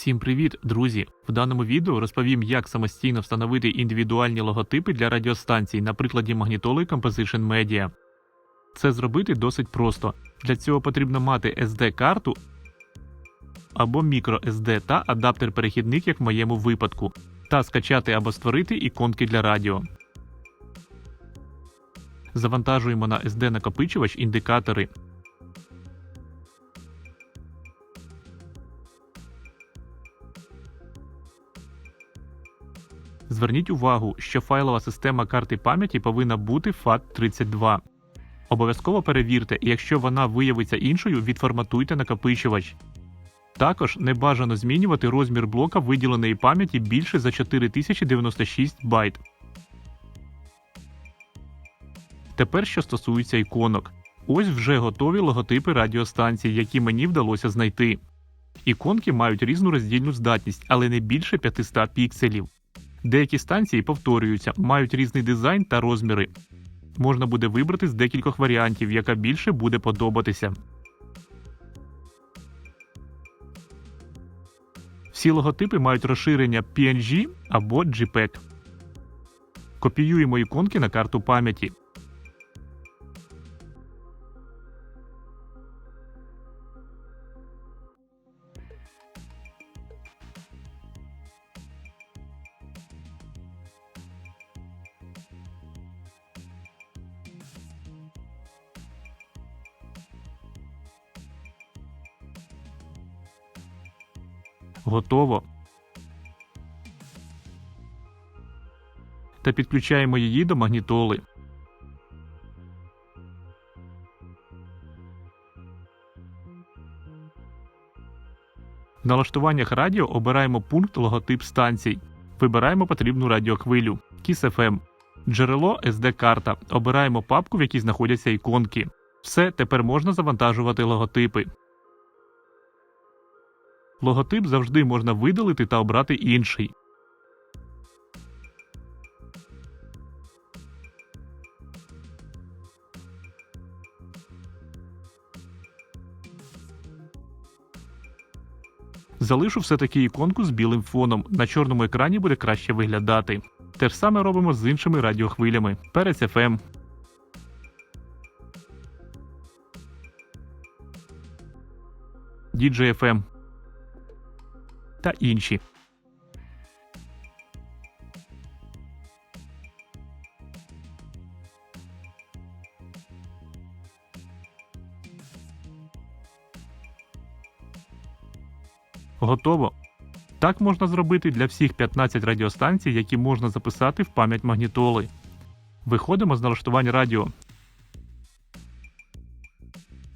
Всім привіт, друзі! В даному відео розповім, як самостійно встановити індивідуальні логотипи для радіостанцій на прикладі магнітоли Composition Media. Це зробити досить просто. Для цього потрібно мати SD-карту або microSD та адаптер-перехідник, як в моєму випадку, та скачати або створити іконки для радіо. Завантажуємо на SD накопичувач індикатори. Зверніть увагу, що файлова система карти пам'яті повинна бути FAT32. Обов'язково перевірте, і якщо вона виявиться іншою, відформатуйте накопичувач. Також не бажано змінювати розмір блока виділеної пам'яті більше за 4096 байт. Тепер що стосується іконок. Ось вже готові логотипи радіостанцій, які мені вдалося знайти. Іконки мають різну роздільну здатність, але не більше 500 пікселів. Деякі станції повторюються, мають різний дизайн та розміри. Можна буде вибрати з декількох варіантів, яка більше буде подобатися. Всі логотипи мають розширення PNG або JPEG. Копіюємо іконки на карту пам'яті. Готово. Та підключаємо її до магнітоли. В налаштуваннях радіо обираємо пункт логотип станцій. Вибираємо потрібну радіохвилю KISS FM. Джерело SD-карта. Обираємо папку, в якій знаходяться іконки. Все, тепер можна завантажувати логотипи. Логотип завжди можна видалити та обрати інший. Залишу все-таки іконку з білим фоном. На чорному екрані буде краще виглядати. Те ж саме робимо з іншими радіохвилями. Перець FM. DJ FM та інші. Готово. Так можна зробити для всіх 15 радіостанцій, які можна записати в пам'ять магнітоли. Виходимо з налаштувань радіо.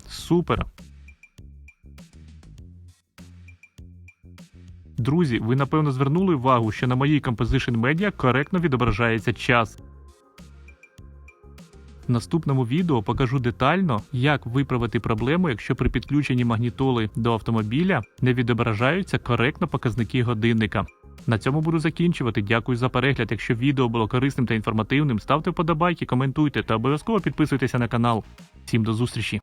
Супер. Друзі, ви напевно звернули увагу, що на моїй Composition Media коректно відображається час. В наступному відео покажу детально, як виправити проблему, якщо при підключенні магнітоли до автомобіля не відображаються коректно показники годинника. На цьому буду закінчувати. Дякую за перегляд. Якщо відео було корисним та інформативним, ставте вподобайки, коментуйте та обов'язково підписуйтеся на канал. Всім до зустрічі!